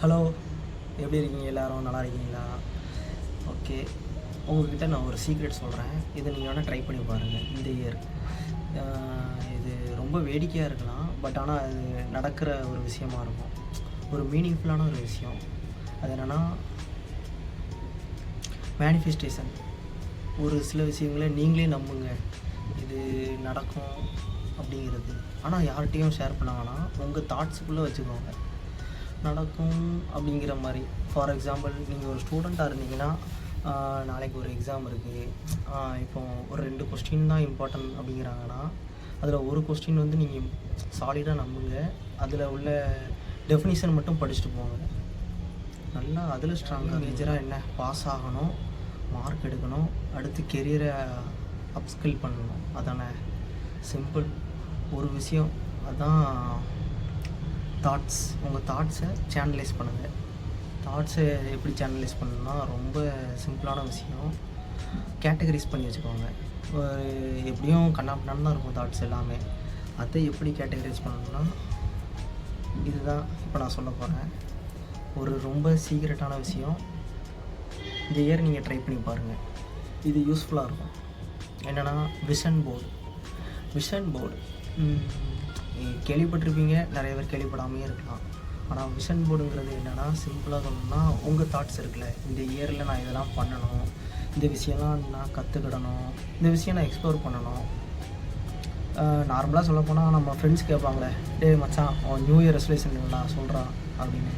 Hello எப்படி இருக்கீங்க எல்லோரும்? நல்லா இருக்கீங்களா? ஓகே உங்கள்கிட்ட நான் ஒரு சீக்ரெட் சொல்கிறேன் இதை நீங்கள் வேணால் ட்ரை பண்ணி பாருங்கள் இந்த இயர் இது ரொம்ப வேடிக்கையாக இருக்கலாம். பட் ஆனால் அது நடக்கிற ஒரு விஷயமா இருக்கும். ஒரு மீனிங்ஃபுல்லான ஒரு விஷயம். அது என்னென்னா மேனிஃபெஸ்டேஷன் ஒரு சில விஷயங்களை நீங்களே நம்புங்க. இது நடக்கும் அப்படிங்கிறது. ஆனால் யார்கிட்டையும் ஷேர் பண்ண வேணாம். உங்கள் தாட்ஸுக்குள்ளே வச்சுக்கோங்க. நடக்கும் அப்படிங்கிற மாதிரி. ஃபார் எக்ஸாம்பிள் நீங்கள் ஒரு ஸ்டூடெண்ட்டாக இருந்தீங்கன்னா நாளைக்கு ஒரு எக்ஸாம் இருக்குது இப்போ ஒரு ரெண்டு கொஸ்டின் தான் இம்பார்ட்டன்ட் அப்படிங்கிறாங்கன்னா அதில் ஒரு கொஸ்டின் வந்து நீங்கள் சாலிடாக நம்புங்க. அதில் உள்ள டெஃபினிஷன் மட்டும் படிச்சுட்டு போங்க. நல்லா அதில் ஸ்ட்ராங்காக மேஜராக என்ன? பாஸ் ஆகணும் மார்க் எடுக்கணும் அடுத்து கெரியரை அப்ஸ்கில் பண்ணணும். அதானே? சிம்பிள் ஒரு விஷயம். அதான் தாட்ஸ் உங்கள் தாட்ஸை சேனலைஸ் பண்ணுங்கள் தாட்ஸை எப்படி சேனலைஸ் பண்ணணும்னா ரொம்ப சிம்பிளான விஷயம். கேட்டகரிஸ் பண்ணி வச்சுக்கோங்க. ஒரு எப்படியும் கண்ணாப்பினான்னு தான் இருக்கும் தாட்ஸ் எல்லாமே. அதை எப்படி கேட்டகரைஸ் பண்ணணும்னா இதுதான் இப்போ நான் சொல்ல போகிறேன் ஒரு ரொம்ப சீக்ரெட்டான விஷயம். இந்த இயர் நீங்கள் ட்ரை பண்ணி பாருங்கள் இது யூஸ்ஃபுல்லாக இருக்கும். என்னென்னா விஷன் போர்டு விஷன் போர்டு கேள்விப்பட்டிருப்பீங்க நிறைய பேர் கேள்விப்படாமையே இருக்கலாம். ஆனால் விஷன் போர்டுங்கிறது என்னென்னா சிம்பிளாக சொல்லணும்னா உங்கள் தாட்ஸ் இருக்குல்ல. இந்த இயரில் நான் இதெல்லாம் பண்ணணும். இந்த விஷயம்லாம் நான் கற்றுக்கிடணும் இந்த விஷயம் நான் எக்ஸ்ப்ளோர் பண்ணணும். நார்மலாக சொல்லப்போனால் நம்ம ஃப்ரெண்ட்ஸ் கேட்பாங்களே டே மச்சான் அவன் நியூ இயர் ரெசல்யூஷன் நான் சொல்கிறான் அப்படின்னு.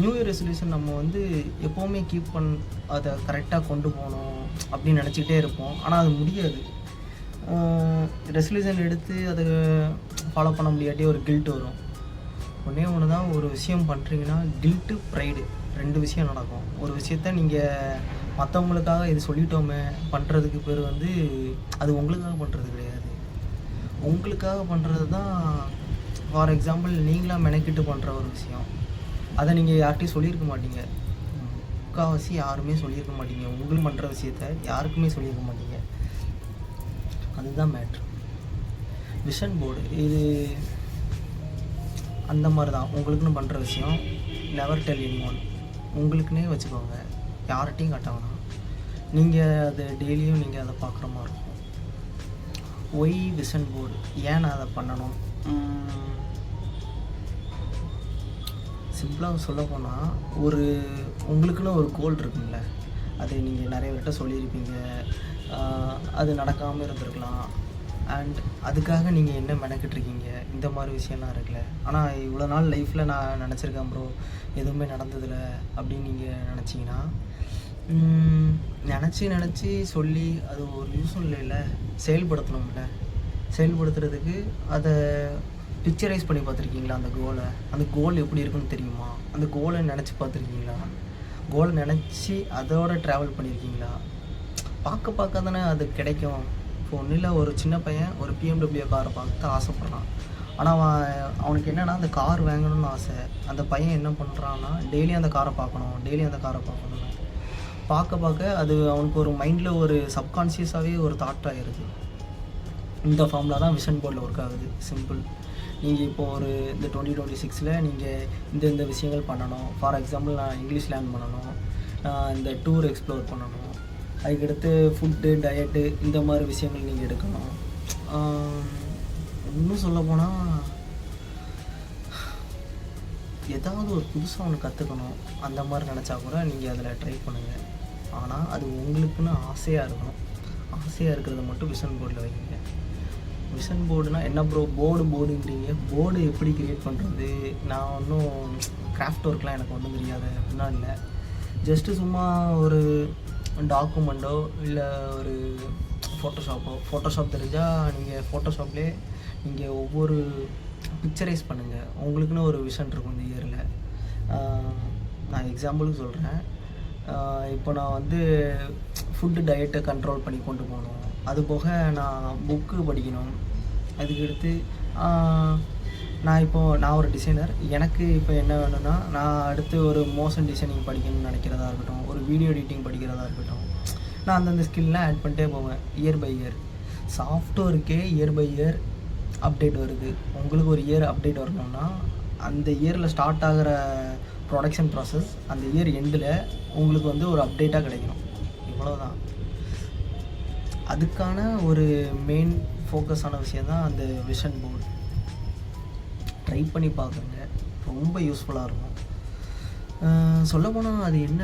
நியூ இயர் ரெசல்யூஷன் நம்ம வந்து எப்போவுமே கீப் பண் அதை கரெக்டாக கொண்டு போகணும் அப்படின்னு நினச்சிக்கிட்டே இருப்போம். ஆனால் அது முடியாது. ரெசல்யூஷன் எடுத்து அதை ஃபாலோ பண்ண முடியாட்டி ஒரு கில்ட் வரும். ஒன்றே ஒன்று தான் ஒரு விஷயம் பண்ணுறீங்கன்னா கில்ட்டு ப்ரைடு ரெண்டு விஷயம் நடக்கும். ஒரு விஷயத்த நீங்கள் மற்றவங்களுக்காக இது சொல்லிட்டோமே பண்ணுறதுக்கு பேர் வந்து அது உங்களுக்காக பண்ணுறது கிடையாது. உங்களுக்காக பண்ணுறது தான் ஃபார் எக்ஸாம்பிள் நீங்களாக மெனக்கிட்டு பண்ணுற ஒரு விஷயம். அதை நீங்கள் யார்கிட்டையும் சொல்லியிருக்க மாட்டீங்க. முக்கால்வாசி யாருமே சொல்லியிருக்க மாட்டீங்க. உங்களுக்கு பண்ணுற விஷயத்த யாருக்குமே சொல்லியிருக்க மாட்டீங்க. அதுதான் மேட்ரு விஷன் போர்டு இது அந்த மாதிரி தான் உங்களுக்குன்னு பண்ணுற விஷயம் நெவர் டெல் எனி ஒன் உங்களுக்குன்னே வச்சுக்கோங்க. யார்கிட்டையும் காட்ட வேணாம். நீங்கள் அது டெய்லியும் நீங்கள் அதை பார்க்குற மாதிரி இருக்கும். ஒய் விஷன் போர்டு ஏன் நான் அதை பண்ணணும்? சிம்பிளாக சொல்ல போனால் ஒரு உங்களுக்குன்னு ஒரு கோல் இருக்குங்கள அது நீங்கள் நிறைய பேர்கிட்ட சொல்லியிருப்பீங்க. அது நடக்காமல் இருந்திருக்கலாம். அண்ட் அதுக்காக நீங்கள் என்ன மெனக்கிட்டுருக்கீங்க? இந்த மாதிரி விஷயம்லாம் இருக்குல்ல. ஆனால் இவ்வளோ நாள் லைஃப்பில் நான் நினச்சிருக்கேன் ப்ரோ எதுவுமே நடந்ததில்ல அப்படின்னு நீங்கள் நினச்சிங்கன்னா நினச்சி நினச்சி சொல்லி அது ஒரு யூஸும் இல்லைல்ல செயல்படுத்தணும்ல. செயல்படுத்துறதுக்கு அதை பிக்சரைஸ் பண்ணி பார்த்துருக்கீங்களா? அந்த கோலை அந்த கோல் எப்படி இருக்குன்னு தெரியுமா? அந்த கோலை நினச்சி பார்த்துருக்கீங்களா? கோலை நினச்சி அதோட ட்ராவல் பண்ணியிருக்கீங்களா பார்க்க பார்க்க தானே அது கிடைக்கும். இப்போ ஒன்றும் இல்லை ஒரு சின்ன பையன் ஒரு பிஎம்டபிள்யூ காரை பார்த்து ஆசைப்பட்றான். ஆனால் அவன் அவனுக்கு என்னென்னா அந்த கார் வாங்கணும்னு ஆசை. அந்த பையன் என்ன பண்ணுறான்னா டெய்லி அந்த காரை பார்க்கணும் டெய்லி அந்த காரை பார்க்கணும் பார்க்க பார்க்க அது அவனுக்கு ஒரு மைண்டில் ஒரு சப்கான்ஷியஸாகவே ஒரு தாட் ஆகிடுது இந்த ஃபார்மில் தான் விஷன் போர்டில் ஒர்க் ஆகுது. சிம்பிள் நீங்கள் இப்போ ஒரு இந்த டுவெண்ட்டி டுவெண்ட்டி சிக்ஸில் நீங்கள் இந்த இந்த விஷயங்கள் பண்ணணும். ஃபார் எக்ஸாம்பிள் நான் இங்கிலீஷ் லேர்ன் பண்ணணும். இந்த டூர் எக்ஸ்ப்ளோர் பண்ணணும். அதுக்கடுத்து ஃபுட்டு டயட்டு இந்த மாதிரி விஷயங்கள் நீங்கள் எடுக்கணும். இன்னும் சொல்ல போனால் ஏதாவது ஒரு புதுசாக ஒன்று கற்றுக்கணும் அந்த மாதிரி நினச்சா கூட நீங்கள் அதில் ட்ரை பண்ணுங்கள் ஆனால் அது உங்களுக்குன்னு ஆசையாக இருக்கணும். ஆசையாக இருக்கிறத மட்டும் விஷன் போர்டில் வைங்க. விஷன் போர்டுனா என்ன ப்ரோ போர்டு போர்டுங்கிறீங்க போர்டு எப்படி க்ரியேட் பண்ணுறது நான் ஒன்றும் கிராஃப்ட் ஒர்க்லாம் எனக்கு ஒன்றும் தெரியாது அப்படின்னா இல்லை ஜஸ்ட்டு சும்மா ஒரு டாக்குமெண்ட்டோ இல்லை ஒரு ஃபோட்டோஷாப்போ ஃபோட்டோஷாப் தெரிஞ்சால் நீங்கள் ஃபோட்டோஷாப்லேயே நீங்கள் ஒவ்வொரு பிக்சரைஸ் பண்ணுங்கள் உங்களுக்குன்னு ஒரு விஷன் இருக்கும் இந்த இயரில் நான் எக்ஸாம்பிளுக்கு சொல்கிறேன் இப்போ நான் வந்து ஃபுட்டு டயட்டை கண்ட்ரோல் பண்ணி கொண்டு போகணும். அது போக நான் புக்கு படிக்கணும். அதுக்கடுத்து நான் இப்போது நான் ஒரு டிசைனர் எனக்கு இப்போ என்ன வேணும்னா நான் அடுத்து ஒரு மோஷன் டிசைனிங் படிக்கணும்னு நினைக்கிறதா இருக்கட்டும் ஒரு வீடியோ எடிட்டிங் படிக்கிறதா இருக்கட்டும் நான் அந்தந்த ஸ்கில்லாம் ஆட் பண்ணிட்டே போவேன் இயர் பை இயர் சாஃப்ட்வேருக்கே இயர் பை இயர் அப்டேட் வருது. உங்களுக்கு ஒரு இயர் அப்டேட் வரணும்னா அந்த இயரில் ஸ்டார்ட் ஆகிற ப்ரொடக்ஷன் ப்ராசஸ் அந்த இயர் எண்டில் உங்களுக்கு வந்து ஒரு அப்டேட்டாக கிடைக்கணும். இவ்வளோதான் அதுக்கான ஒரு மெயின் ஃபோக்கஸான விஷயம் தான் அந்த விஷன் போர்டு ட்ரை பண்ணி பார்க்குங்க ரொம்ப யூஸ்ஃபுல்லாக இருக்கும். சொல்லப்போனால் அது என்ன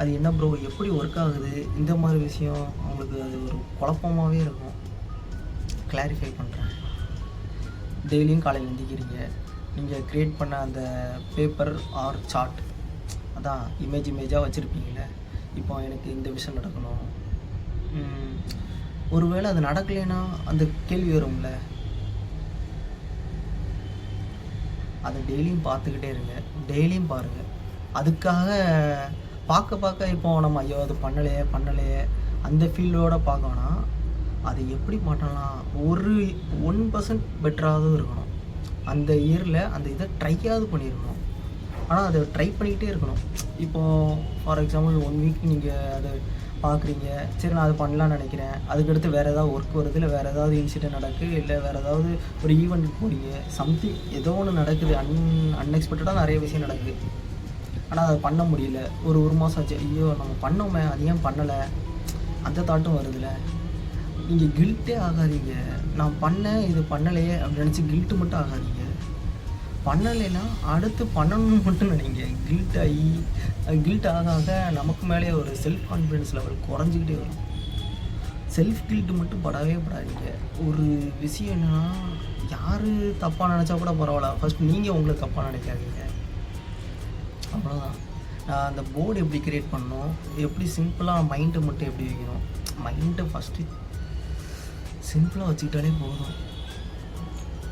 அது என்ன ப்ரோ எப்படி ஒர்க் ஆகுது? இந்த மாதிரி விஷயம் அவங்களுக்கு அது ஒரு குழப்பமாகவே இருக்கும். கிளாரிஃபை பண்ணுறேன் டெய்லியும் காலையில் எழுந்திக்கிறீங்க நீங்கள் க்ரியேட் பண்ண அந்த பேப்பர் ஆர் சார்ட் அதான் இமேஜ் இமேஜாக வச்சுருப்பீங்களே இப்போ எனக்கு இந்த விஷயம் நடக்கணும். ஒருவேளை அது நடக்கலைன்னா அந்த கேள்வி வரும்ல? அதை டெய்லியும் பார்த்துக்கிட்டே இருங்க. டெய்லியும் பாருங்கள் அதுக்காக பார்க்க பார்க்க இப்போ நம்ம ஐயோ அது பண்ணலையே பண்ணலையே அந்த ஃபீல்டோடு பார்க்கணும்னா அதை எப்படி பண்ணலாம் ஒரு ஒன் பர்சன்ட் பெட்டராகவும் இருக்கணும். அந்த இயரில் அந்த இதை ட்ரையாவது பண்ணியிருக்கணும் ஆனால் அதை ட்ரை பண்ணிக்கிட்டே இருக்கணும். இப்போது ஃபார் எக்ஸாம்பிள் ஒன் வீக் நீங்கள் அதை பார்க்குறீங்க சரி நான் அதை பண்ணலாம்னு நினைக்கிறேன். அதுக்கடுத்து வேறு ஏதாவது ஒர்க் வருது இல்லை வேறு ஏதாவது இன்சிடென்ட் நடக்கு இல்லை வேறு ஏதாவது ஒரு ஈவெண்ட் போகிறீங்க சம்திங் ஏதோ ஒன்று நடக்குது அன் அன்எக்ஸ்பெக்டடாக நிறைய விஷயம் நடக்குது. ஆனால் அதை பண்ண முடியல. ஒரு ஒரு மாதம் ஆச்சு. ஐயோ நம்ம பண்ணோமே அது ஏன் பண்ணலை? அந்த தாட்டும் வருதுல்ல நீங்கள் கில்ட்டே ஆகாதீங்க. நான் பண்ணேன் இது பண்ணலையே அப்படின்னு நினச்சி கில்ட்டு மட்டும் ஆகாதீங்க. பண்ணலைன்னா அடுத்து பண்ணணும்னு மட்டும் நினைங்க கில்ட் ஆகி கில்ட் ஆக ஆக நமக்கு மேலே ஒரு செல்ஃப் கான்ஃபிடென்ஸ் லெவல் குறைஞ்சிக்கிட்டே வரும். செல்ஃப் கில்ட்டு மட்டும் படவே படாதீங்க. ஒரு விஷயம் என்னென்னா யார் தப்பாக நினச்சா கூட பரவாயில்ல. ஃபஸ்ட் நீங்கள் உங்களை தப்பாக நினைக்காதீங்க. அவ்வளோதான் நான் அந்த போர்டு எப்படி கிரியேட் பண்ணணும் எப்படி சிம்பிளாக மைண்டை மட்டும் எப்படி வைக்கணும்? மைண்டை ஃபஸ்ட்டு சிம்பிளாக வச்சுக்கிட்டாலே போதும்.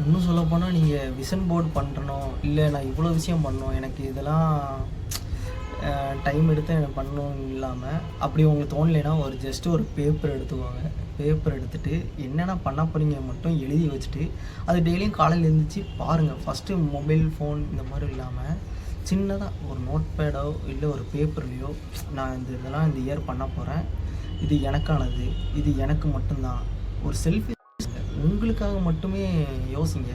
இன்னும் சொல்லப்போனால் நீங்கள் விஷன் போர்டு பண்ணுறணும் இல்லை நான் இவ்வளோ விஷயம் பண்ணணும் எனக்கு இதெல்லாம் டைம் எடுத்து எனக்கு பண்ணணும் இல்லாமல் அப்படி உங்களுக்கு தோணலைன்னா ஒரு ஜஸ்ட்டு ஒரு பேப்பர் எடுத்துக்கோங்க. பேப்பர் எடுத்துகிட்டு என்னென்ன பண்ண போகிறீங்க மட்டும் எழுதி வச்சுட்டு அது டெய்லியும் காலையில் எழுந்திரிச்சு பாருங்கள் ஃபஸ்ட்டு மொபைல் ஃபோன் இந்த மாதிரி இல்லாமல் சின்னதாக ஒரு நோட் பேடோ இல்லை ஒரு பேப்பர்லையோ நான் இந்த இதெல்லாம் இந்த இயர் பண்ண போகிறேன் இது எனக்கானது இது எனக்கு மட்டும்தான். ஒரு செல்ஃபி உங்களுக்காக மட்டுமே யோசிங்க.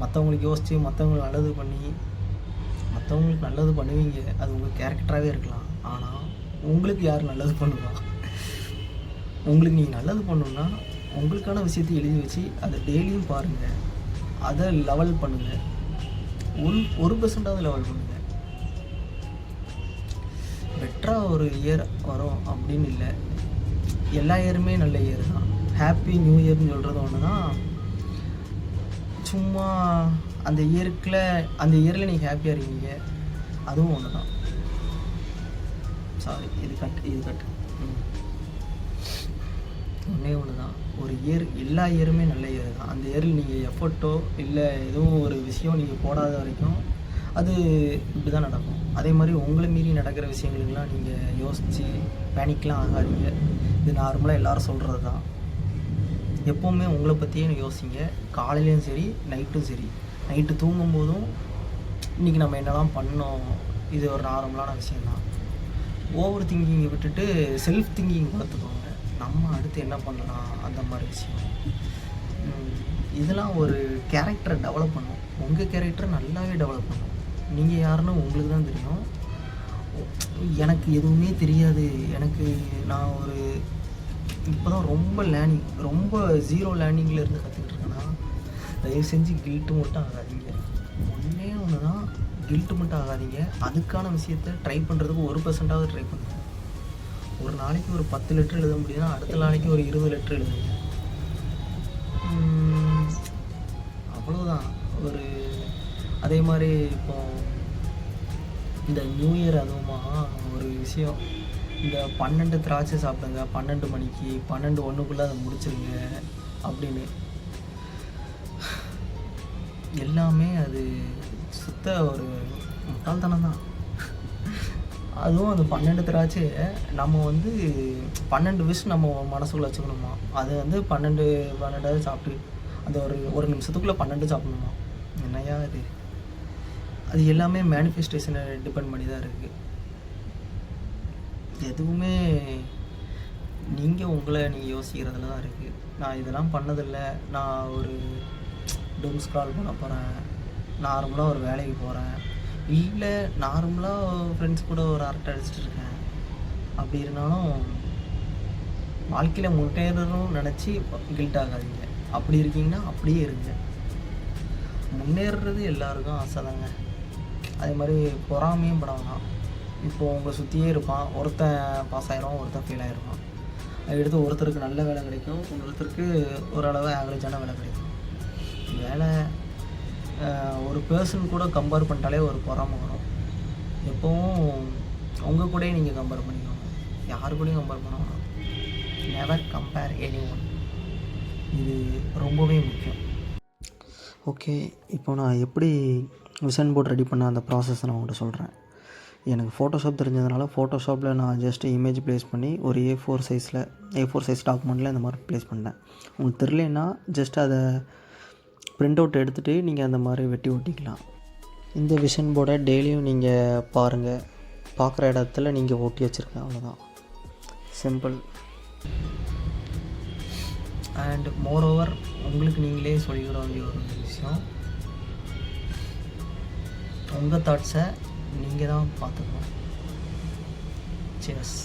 மற்றவங்களுக்கு யோசித்து மற்றவங்களுக்கு நல்லது பண்ணி மற்றவங்களுக்கு நல்லது பண்ணுவீங்க. அது உங்கள் கேரக்டராகவே இருக்கலாம். ஆனால் உங்களுக்கு யார் நல்லது பண்ணுவா? உங்களுக்கு நீங்கள் நல்லது பண்ணணும்னா உங்களுக்கான விஷயத்தை எழுதி வச்சு அதை டெய்லியும் பாருங்கள் அதை லெவல் பண்ணுங்கள் ஒரு ஒரு பர்சன்டாவது லெவல் பண்ணுங்கள் பெட்டராக ஒரு இயர் வரும் அப்படின்னு இல்லை. எல்லா இயருமே நல்ல இயர் தான். ஹாப்பி நியூ இயர்னு சொல்கிறது ஒன்று தான் சும்மா அந்த இயருக்குள்ள அந்த இயரில் நீங்கள் ஹாப்பியாக இருக்கீங்க. அதுவும் ஒன்று தான் சாரி இது கட் இது கட் ஒன்றே ஒன்று தான் ஒரு இயர் எல்லா இயருமே நல்ல இயர் தான். அந்த இயரில் நீங்கள் எஃபர்ட்டோ இல்லை எதுவும் ஒரு விஷயம் நீங்கள் போடாத வரைக்கும் அது இப்படி தான் நடக்கும். அதே மாதிரி உங்களை மீறி நடக்கிற விஷயங்களுக்கெல்லாம் நீங்கள் யோசித்து பேனிக்லாம் ஆகாதீங்க. இது நார்மலாக எல்லோரும் சொல்கிறது தான் எப்போவுமே உங்களை பற்றியே யோசிங்க. காலையிலையும் சரி நைட்டும் சரி. நைட்டு தூங்கும்போதும் இன்றைக்கி நம்ம என்னெல்லாம் பண்ணோம் இது ஒரு நார்மலான விஷயந்தான் ஓவர் திங்கிங்கை விட்டுட்டு செல்ஃப் திங்கிங் வளர்த்துக்கோங்க நம்ம அடுத்து என்ன பண்ணலாம் அந்த மாதிரி விஷயம். இதெல்லாம் ஒரு கேரக்டரை டெவலப் பண்ணும். உங்கள் கேரக்டரை நல்லாவே டெவலப் பண்ணும். நீங்கள் யாருன்னு உங்களுக்கு தான் தெரியும். எனக்கு எதுவுமே தெரியாது. எனக்கு நான் ஒரு இப்போ தான் ரொம்ப லேர்னிங் ரொம்ப ஜீரோ லேர்னிங்கில் இருந்து கற்றுக்கிட்டு இருக்கேன்னா தயவு செஞ்சு கில்ட்டு மட்டும் ஆகாதீங்க. ஒன்றே ஒன்று தான் கில்ட்டு மட்டும் ஆகாதீங்க. அதுக்கான விஷயத்த ட்ரை பண்ணுறதுக்கு ஒரு பர்சன்டாவது ட்ரை பண்ணுங்க. ஒரு நாளைக்கு ஒரு பத்து லிட்டர் எழுத முடியுதுன்னா அடுத்த நாளைக்கு ஒரு இருபது லிட்டர் எழுதுங்க. அவ்வளோதான் ஒரு அதே மாதிரி இப்போ இந்த நியூ இயர் அதுவுமா ஒரு விஷயம். இந்த பன்னெண்டு திராட்சை சாப்பிடுங்க பன்னெண்டு மணிக்கு பன்னெண்டு ஒன்றுக்குள்ளே அதை முடிச்சிருங்க அப்படின்னு. எல்லாமே அது சுத்த ஒரு முட்டாள்தனம் தான் அதுவும் அந்த பன்னெண்டு திராட்சையை நம்ம வந்து பன்னெண்டு விஷ் நம்ம மனசுக்குள்ளே வச்சுக்கணுமா? அது வந்து பன்னெண்டு பன்னெண்டாவது சாப்பிட்டு அந்த ஒரு ஒரு நிமிஷத்துக்குள்ளே பன்னெண்டு சாப்பிடணுமா? என்னையா அது அது எல்லாமே மேனிஃபெஸ்டேஷனை டிபெண்ட் பண்ணி தான் இருக்குது எதுவுமே நீங்கள் உங்களை நீங்கள் யோசிக்கிறதுல தான் இருக்குது நான் இதெல்லாம் பண்ணதில்லை. நான் ஒரு டூம் ஸ்க்ரால் பண்ண போகிறேன் நார்மலாக ஒரு வேலைக்கு போகிறேன் இல்லை நார்மலாக ஃப்ரெண்ட்ஸ் கூட ஒரு அரட்டை அடிச்சிட்டு இருக்கேன். அப்படி இருந்தாலும் வாழ்க்கையில் முன்னேறணும்னு நினச்சி கில்ட் ஆகாதீங்க. அப்படி இருக்கீங்கன்னா அப்படியே இருங்க. முன்னேறுறது எல்லாருக்கும் ஆசை தாங்க. அதே மாதிரி பொறாமையும் பட இப்போது உங்களை சுற்றியே இருப்பான். ஒருத்தன் பாஸ் ஆயிரும் ஒருத்தன் ஃபெயில் ஆயிடுவான். எடுத்து ஒருத்தருக்கு நல்ல வேலை கிடைக்கும் ஒருத்தருக்கு ஓரளவு ஆவரேஜான வேலை கிடைக்கும். வேலை ஒரு பர்சன் கூட கம்பேர் பண்ணிட்டாலே ஒரு பொறாமை வரும். எப்போவும் உங்கள் கூடயே நீங்கள் கம்பேர் பண்ணிக்கோங்க. யார் கூடயும் கம்பேர் பண்ணணும் நெவர் கம்பேர் எனி ஒன் இது ரொம்பவே முக்கியம். ஓகே இப்போ நான் எப்படி விசன் போர்ட் ரெடி பண்ண அந்த ப்ராசஸ் நான் உங்கள்கிட்ட சொல்கிறேன் எனக்கு ஃபோட்டோஷாப் தெரிஞ்சதுனால ஃபோட்டோஷாப்பில் நான் ஜஸ்ட் இமேஜ் ப்ளேஸ் பண்ணி ஒரு ஏ ஃபோர் சைஸில் ஏ ஃபோர் சைஸ் டாக்குமெண்ட்டில் இந்த மாதிரி ப்ளேஸ் பண்ணேன் உங்களுக்கு தெரிலனா ஜஸ்ட் அதை பிரிண்ட் அவுட் எடுத்துகிட்டு நீங்கள் அந்த மாதிரி வெட்டி ஒட்டிக்கலாம். இந்த விஷன் போர்டை டெய்லியும் நீங்கள் பாருங்கள் பார்க்குற இடத்துல நீங்கள் ஒட்டி வச்சுருக்கேன் அவ்வளோதான் சிம்பிள் அண்ட் மோரோவர் உங்களுக்கு நீங்களே சொல்லிக்கிற வேண்டிய ஒரு விஷயம். உங்கள் தாட்ஸை நீங்கள் தான் பார்த்துக்கணும். சியர்ஸ்